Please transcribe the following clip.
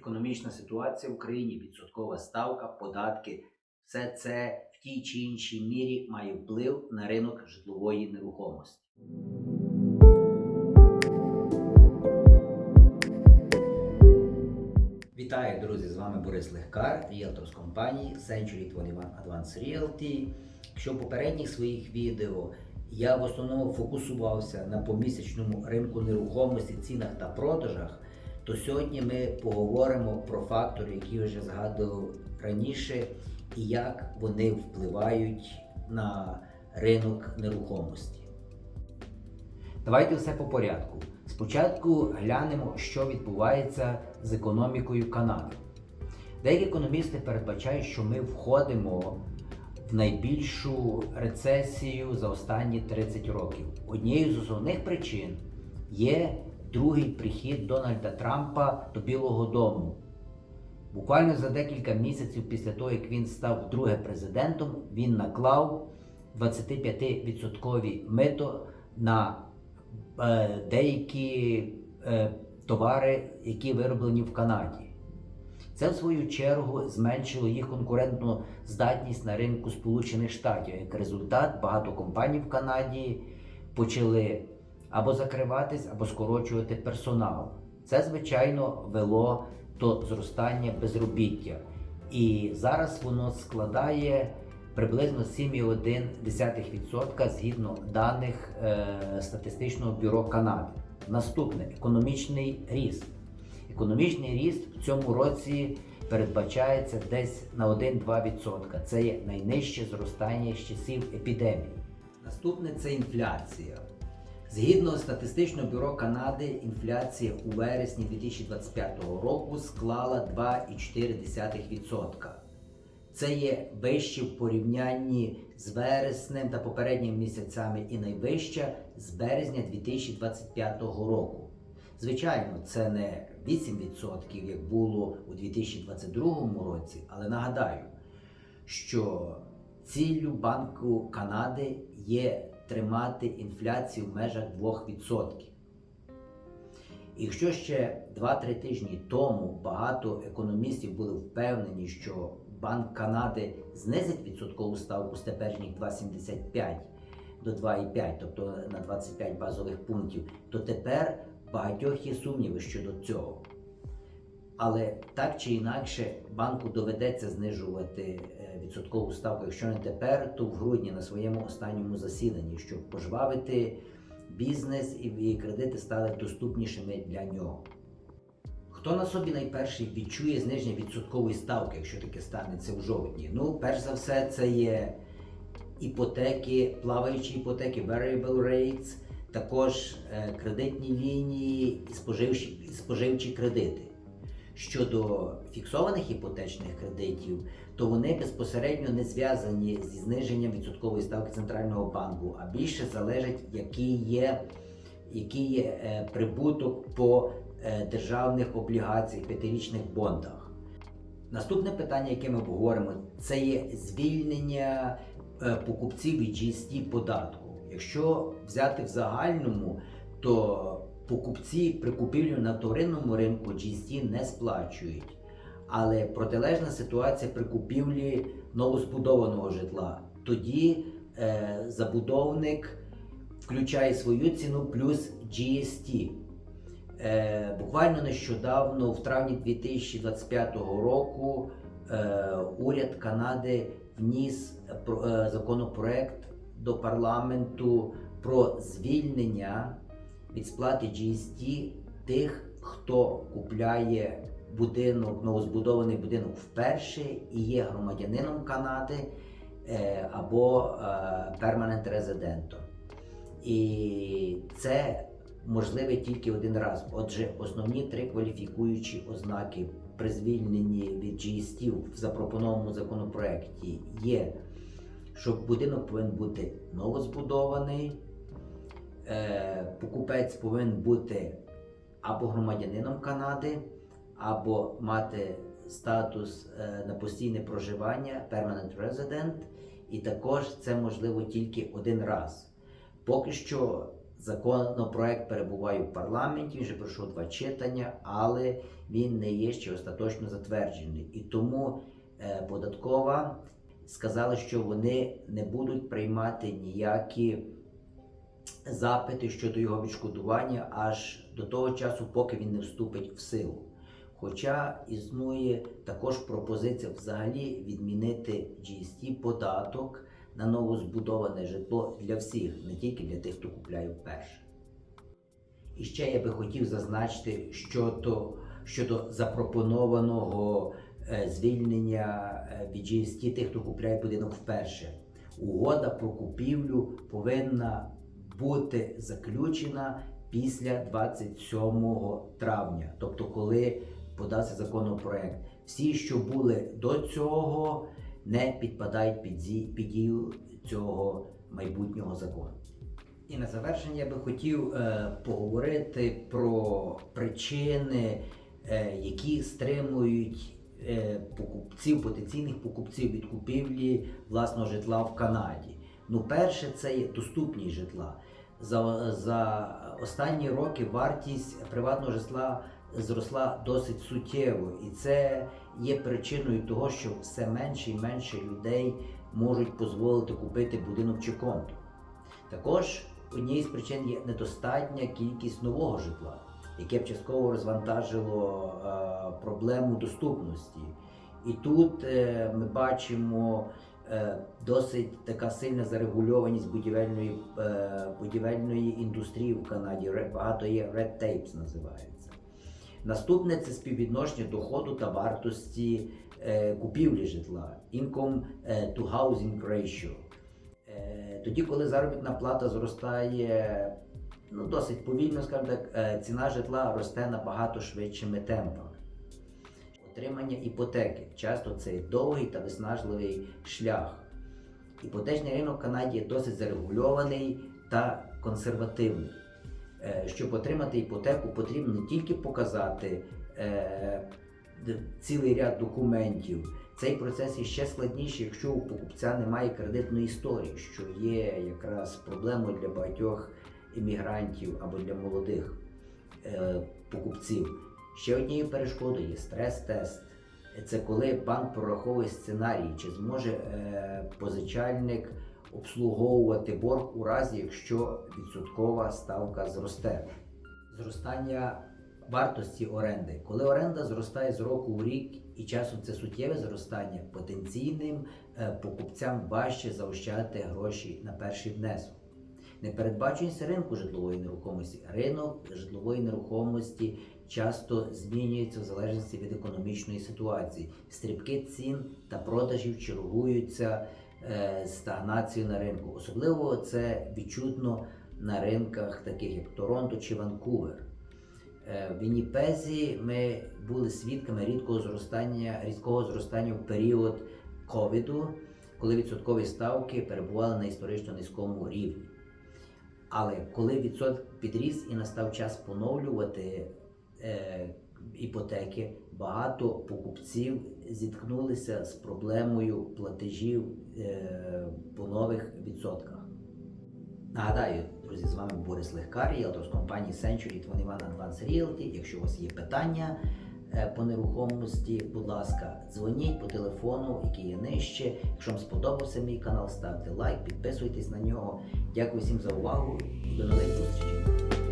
економічна ситуація в Україні, відсоткова ставка, податки, все це в тій чи іншій мірі має вплив на ринок житлової нерухомості. Вітаю, друзі! З вами Борис Легкар, ріелтор з компанії Century 21 Advanced Realty. Якщо в попередніх своїх відео я в основному фокусувався на помісячному ринку нерухомості, цінах та продажах, то сьогодні ми поговоримо про фактори, які вже згадував раніше, і як вони впливають на ринок нерухомості. Давайте все по порядку. Спочатку глянемо, що відбувається з економікою Канади. Деякі економісти передбачають, що ми входимо в найбільшу рецесію за останні 30 років. Однією з основних причин є другий прихід Дональда Трампа до Білого Дому. Буквально за декілька місяців після того, як він став вдруге президентом, він наклав 25% мито на е, деякі е, товари, які вироблені в Канаді. Це, в свою чергу, зменшило їх конкурентну здатність на ринку Сполучених Штатів. Як результат, багато компаній в Канаді почали або закриватись, або скорочувати персонал. Це, звичайно, вело до зростання безробіття. І зараз воно складає приблизно 7,1% згідно даних е, статистичного бюро Канади. Наступне економічний ріст. Економічний ріст в цьому році передбачається десь на 1-2%. Це є найнижче зростання з часів епідемії. Наступне це інфляція. Згідно статистичного бюро Канади, інфляція у вересні 2025 року склала 2,4%. Це є вище в порівнянні з вереснем та попередніми місяцями і найвища з березня 2025 року. Звичайно, це не 8%, як було у 2022 році, але нагадаю, що ціллю Банку Канади є тримати інфляцію в межах 2%. І Якщо ще 2-3 тижні тому багато економістів були впевнені, що Банк Канади знизить відсоткову ставку з теперішніх 2,75 до 2,5, тобто на 25 базових пунктів, то тепер багатьох є сумніви щодо цього. Але так чи інакше банку доведеться знижувати е, відсоткову ставку, якщо не тепер, то в грудні на своєму останньому засіданні, щоб пожвавити бізнес і кредити стали доступнішими для нього. Хто на собі найперший відчує зниження відсоткової ставки, якщо таке станеться в жовтні? Ну, перш за все, це є іпотеки, плаваючі іпотеки, variable rates, також е, кредитні лінії і споживчі, споживчі кредити. Щодо фіксованих іпотечних кредитів, то вони безпосередньо не зв'язані зі зниженням відсоткової ставки центрального банку, а більше залежать, який є, який є е, прибуток по е, державних облігаціях, п'ятирічних бондах. Наступне питання, яке ми обговоримо, це є звільнення е, покупців від GST податку. Якщо взяти в загальному, то покупці при купівлі на вторинному ринку GST не сплачують. Але протилежна ситуація при купівлі новозбудованого житла. Тоді е, забудовник включає свою ціну плюс GST. Е, буквально нещодавно, в травні 2025 року, е, уряд Канади вніс е, законопроект до парламенту про звільнення від сплати GST тих, хто купляє будинок, новозбудований будинок вперше і є громадянином Канади е, або е, перманент резидентом. І це можливе тільки один раз. Отже, основні три кваліфікуючі ознаки при звільненні від GST в запропонованому законопроекті є, що будинок повинен бути новозбудований, покупець повинен бути або громадянином Канади, або мати статус е, на постійне проживання Permanent Resident, і також це можливо тільки один раз. Поки що Законопроект перебуває в парламенті, він вже пройшов два читання, але він не є ще остаточно затверджений. І тому е, податкова сказала, що вони не будуть приймати ніякі запити щодо його відшкодування аж до того часу, поки він не вступить в силу. Хоча існує також пропозиція взагалі відмінити GST податок на новозбудоване житло для всіх, не тільки для тих, хто купляє вперше. І ще я би хотів зазначити щодо, щодо запропонованого е, звільнення е, від GST тих, хто купляє будинок вперше. Угода про купівлю повинна бути заключена після 27 травня, тобто коли подався законопроект. Всі, що були до цього, не підпадають під, дію цього майбутнього закону. І на завершення я би хотів е, поговорити про причини, е, які стримують е, покупців, потенційних покупців від купівлі власного житла в Канаді. Ну, перше, це є доступність житла. За, за останні роки вартість приватного житла зросла досить суттєво, і це є причиною того, що все менше і менше людей можуть дозволити купити будинок чи контур. Також однією з причин є недостатня кількість нового житла, яке б частково розвантажило е, проблему доступності. І тут е, ми бачимо досить така сильна зарегульованість будівельної, е, будівельної індустрії в Канаді. Багато є red tapes називається. Наступне це співвідношення доходу та вартості е, купівлі житла, income е, to housing ratio. Е, Тоді, коли заробітна плата зростає ну, досить повільно, скажімо так, е, ціна житла росте набагато швидшими темпами. Отримання іпотеки часто це довгий та виснажливий шлях. Іпотечний ринок в Канаді є досить зарегульований та консервативний. Е, Щоб отримати іпотеку, потрібно не тільки показати е, цілий ряд документів. Цей процес є ще складніший, якщо у покупця немає кредитної історії, що є якраз проблемою для багатьох іммігрантів або для молодих е, покупців. Ще однією перешкодою є стрес-тест. Це коли банк прораховує сценарій, чи зможе е, позичальник обслуговувати борг у разі, якщо відсоткова ставка зросте. Зростання вартості оренди. Коли оренда зростає з року в рік, і часом це суттєве зростання, потенційним е, покупцям важче заощадити гроші на перший внесок. Непередбаченість ринку житлової нерухомості. Ринок житлової нерухомості часто змінюється в залежності від економічної ситуації. Стрибки цін та продажів чергуються е, стагнацією на ринку. Особливо це відчутно на ринках, таких як Торонто чи Ванкувер. Е, В Вінніпезі ми були свідками рідкого зростання, різкого зростання в період ковіду, коли відсоткові ставки перебували на історично низькому рівні. Але коли відсоток підріс і настав час поновлювати е, іпотеки, багато покупців зіткнулися з проблемою платежів е, по нових відсотках. Нагадаю, друзі, з вами Борис Легкар, ріелтор з компанії Century 21 Advance Realty. Якщо у вас є питання по нерухомості, будь ласка, дзвоніть по телефону, який є нижче. Якщо вам сподобався мій канал, ставте лайк, підписуйтесь на нього. Дякую всім за увагу до нових зустрічей.